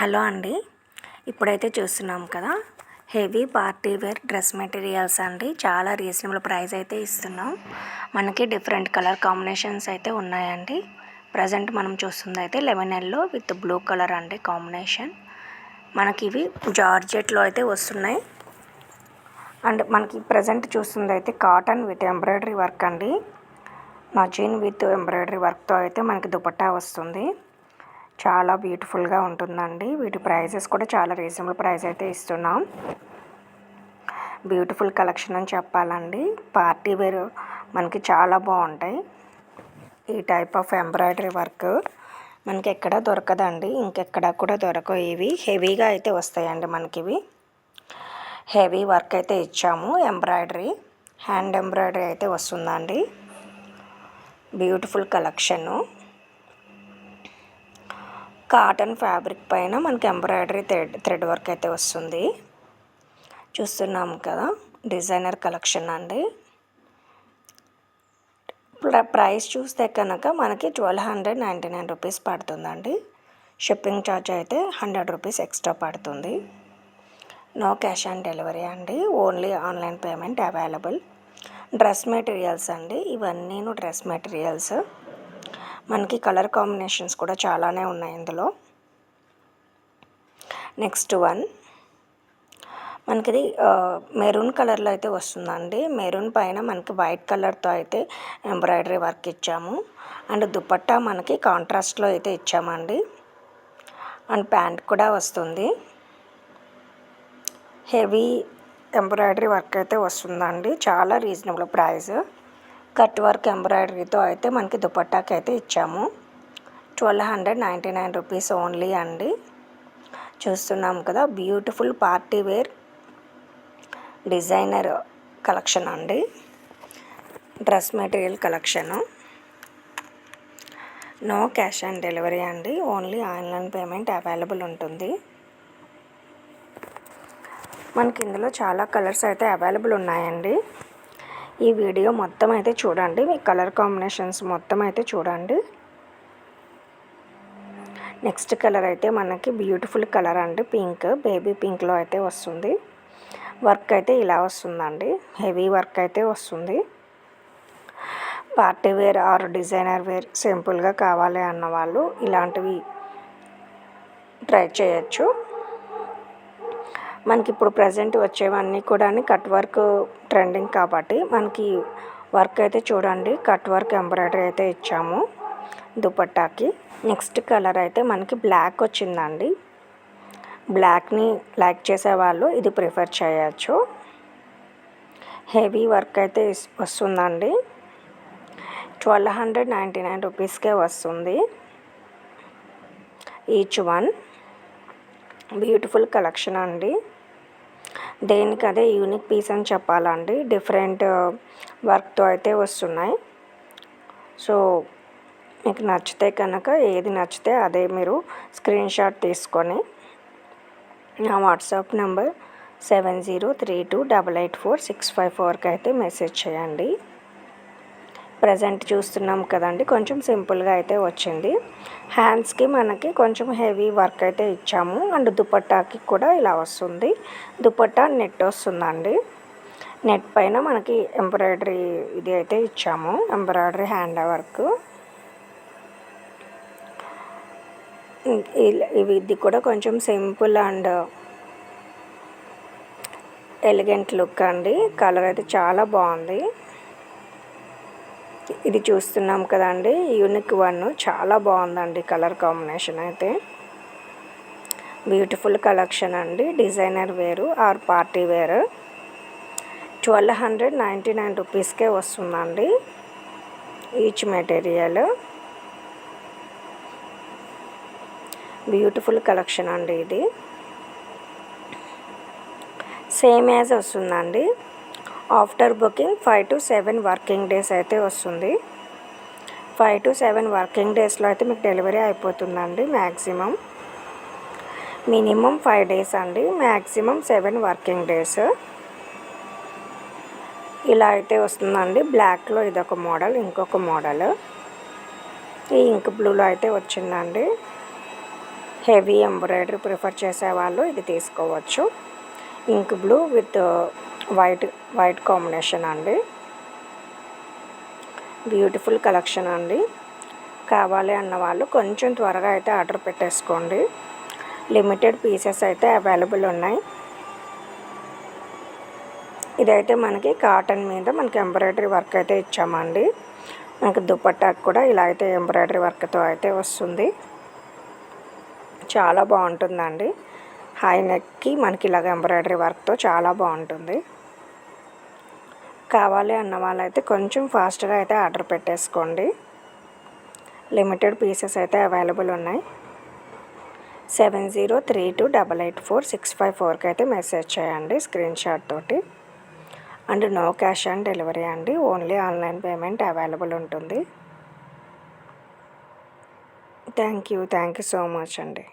Hello అండి. ఇప్పుడైతే చూస్తున్నాం కదా heavy party wear dress materials అండి. చాలా రీజనబుల్ ప్రైస్ అయితే ఇస్తున్నాం. మనకి డిఫరెంట్ కలర్ కాంబినేషన్స్ అయితే ఉన్నాయండి. ప్రజెంట్ మనం చూస్తుంది అయితే lemon yellow with blue colour అండి కాంబినేషన్. మనకి ఇవి జార్జెట్లో అయితే వస్తున్నాయి. అండ్ మనకి ప్రజెంట్ చూస్తుంది అయితే కాటన్ విత్ ఎంబ్రాయిడరీ వర్క్ అండి. మజీన్ విత్ ఎంబ్రాయిడరీ వర్క్తో అయితే మనకి దుపట్టా వస్తుంది. చాలా బ్యూటిఫుల్గా ఉంటుందండి. వీటి ప్రైజెస్ కూడా చాలా రీజనబుల్ ప్రైస్ అయితే ఇస్తున్నాం. బ్యూటిఫుల్ కలెక్షన్ అని చెప్పాలండి. పార్టీ వేర్ మనకి చాలా బాగుంటాయి. ఈ టైప్ ఆఫ్ ఎంబ్రాయిడరీ వర్క్ మనకి ఎక్కడ దొరకదండి. ఇంకెక్కడ కూడా దొరకవు ఇవి. హెవీగా అయితే వస్తాయండి మనకి ఇవి. హెవీ వర్క్ అయితే ఇచ్చాము. ఎంబ్రాయిడరీ హ్యాండ్ ఎంబ్రాయిడరీ అయితే వస్తుందండి. బ్యూటిఫుల్ కలెక్షను కాటన్ ఫ్యాబ్రిక్ పైన మనకి ఎంబ్రాయిడరీ థ్రెడ్ థ్రెడ్ వర్క్ అయితే వస్తుంది. చూస్తున్నాం కదా డిజైనర్ కలెక్షన్ అండి. ప్రైస్ చూస్తే కనుక మనకి twelve hundred ninety nine rupees పడుతుందండి. షిప్పింగ్ ఛార్జ్ అయితే హండ్రెడ్ రూపీస్ ఎక్స్ట్రా పడుతుంది. నో క్యాష్ ఆన్ డెలివరీ అండి. Only online payment available. Dress materials అండి. ఇవన్నీను డ్రెస్ మెటీరియల్స్. మనకి కలర్ కాంబినేషన్స్ కూడా చాలానే ఉన్నాయి ఇందులో. Next one. మనకి మెరూన్ కలర్లో అయితే వస్తుందండి. మెరూన్ పైన మనకి వైట్ కలర్తో అయితే ఎంబ్రాయిడరీ వర్క్ ఇచ్చాము. అండ్ దుపట్టా మనకి కాంట్రాస్ట్లో అయితే ఇచ్చామండి. అండ్ ప్యాంట్ కూడా వస్తుంది. హెవీ ఎంబ్రాయిడరీ వర్క్ అయితే వస్తుందండి. చాలా రీజనబుల్ ప్రైస్. కట్ వర్క్ ఎంబ్రాయిడరీతో అయితే మనకి దుపట్టాకి అయితే ఇచ్చాము. Twelve hundred ninety nine rupees only అండి. చూస్తున్నాం కదా beautiful party wear designer collection అండి. Dress material collection. No cash on delivery అండి ఓన్లీ ఆన్లైన్ పేమెంట్ అవైలబుల్ ఉంటుంది. మనకి ఇందులో చాలా కలర్స్ అయితే అవైలబుల్ ఉన్నాయండి. ఈ వీడియో మొత్తం అయితే చూడండి. మీ కలర్ కాంబినేషన్స్ మొత్తం అయితే చూడండి. నెక్స్ట్ కలర్ అయితే మనకి బ్యూటిఫుల్ కలర్ అండి. పింక్ బేబీ పింక్లో అయితే వస్తుంది. వర్క్ అయితే ఇలా వస్తుందండి. హెవీ వర్క్ అయితే వస్తుంది. Party wear or designer wear సింపుల్గా కావాలి అన్న వాళ్ళు ఇలాంటివి ట్రై చేయొచ్చు. మనకి ఇప్పుడు ప్రజెంట్ వచ్చేవన్నీ కూడా కట్ వర్క్ ట్రెండింగ్ కాబట్టి మనకి వర్క్ అయితే చూడండి కట్ వర్క్ ఎంబ్రాయిడరీ అయితే ఇచ్చాము దుపట్టాకి. నెక్స్ట్ కలర్ అయితే మనకి బ్లాక్ వచ్చిందండి. బ్లాక్ని లైక్ చేసేవాళ్ళు ఇది ప్రిఫర్ చేయొచ్చు. హెవీ వర్క్ అయితే వస్తుందండి. ట్వెల్వ్ హండ్రెడ్ నైంటీ నైన్ రూపీస్కే వస్తుంది. ఈచ్ వన్ బ్యూటిఫుల్ కలెక్షన్ అండి. దేనికి అదే యూనిక్ పీస్ అని చెప్పాలండి. డిఫరెంట్ వర్క్తో uh, అయితే వస్తున్నాయి. సో మీకు నచ్చితే కనుక ఏది నచ్చితే అదే మీరు స్క్రీన్ షాట్ తీసుకొని నా WhatsApp number seven zero three two double eight four six five ఫోర్కి అయితే మెసేజ్ చేయండి. ప్రజెంట్ చూస్తున్నాం కదండి. కొంచెం సింపుల్గా అయితే వచ్చింది. హ్యాండ్స్కి మనకి కొంచెం హెవీ వర్క్ అయితే ఇచ్చాము. అండ్ దుపట్టాకి కూడా ఇలా వస్తుంది. దుపట్టా నెట్ వస్తుందండి. నెట్ పైన మనకి ఎంబ్రాయిడరీ ఇది అయితే ఇచ్చాము. Embroidery hand work. ఇవి ఇది కూడా కొంచెం సింపుల్ అండ్ ఎలిగెంట్ లుక్ అండి. కలర్ అయితే చాలా బాగుంది. ఇది చూస్తున్నాం కదండి. Unique one. చాలా బాగుందండి కలర్ కాంబినేషన్ అయితే. బ్యూటిఫుల్ కలెక్షన్ అండి. Designer wear or party wear. Twelve hundred ninety nine రూపీస్కే వస్తుందండి. Each material. బ్యూటిఫుల్ కలెక్షన్ అండి ఇది. సేమ్ యాజ్ వస్తుందండి. After booking five to seven working days అయితే వస్తుంది. ఫైవ్ టు సెవెన్ వర్కింగ్ డేస్లో అయితే మీకు డెలివరీ అయిపోతుందండి మ్యాక్సిమం మినిమం ఫైవ్ డేస్ అండి మ్యాక్సిమం సెవెన్ వర్కింగ్ డేస్. ఇలా అయితే వస్తుందండి. బ్లాక్లో ఇదొక మోడల్ ఇంకొక మోడల్. ఈ ఇంక్ బ్లూలో అయితే వచ్చిందండి. హెవీ ఎంబ్రాయిడరీ ప్రిఫర్ చేసే వాళ్ళు ఇది తీసుకోవచ్చు. Ink blue with white white combination అండి. బ్యూటిఫుల్ కలెక్షన్ అండి. కావాలి అన్న వాళ్ళు కొంచెం త్వరగా అయితే ఆర్డర్ పెట్టేసుకోండి. లిమిటెడ్ పీసెస్ అయితే అవైలబుల్ ఉన్నాయి. ఇదైతే మనకి కాటన్ మీద మనకి ఎంబ్రాయిడరీ వర్క్ అయితే ఇచ్చామండి. మనకి దుపట్టాకు కూడా ఇలా అయితే ఎంబ్రాయిడరీ వర్క్తో అయితే వస్తుంది. చాలా బాగుంటుందండి. హై నెక్కి మనకి ఇలాగ ఎంబ్రాయిడరీ వర్క్తో చాలా బాగుంటుంది. కావాలి అన్న వాళ్ళైతే కొంచెం ఫాస్ట్గా అయితే ఆర్డర్ పెట్టేసుకోండి. లిమిటెడ్ పీసెస్ అయితే అవైలబుల్ ఉన్నాయి. Seven zero three two double eight four six five ఫోర్కి అయితే మెసేజ్ చేయండి స్క్రీన్ షాట్ తోటి. And no cash on delivery అండి. ఓన్లీ ఆన్లైన్ పేమెంట్ అవైలబుల్ ఉంటుంది. Thank you. Thank you so much అండి.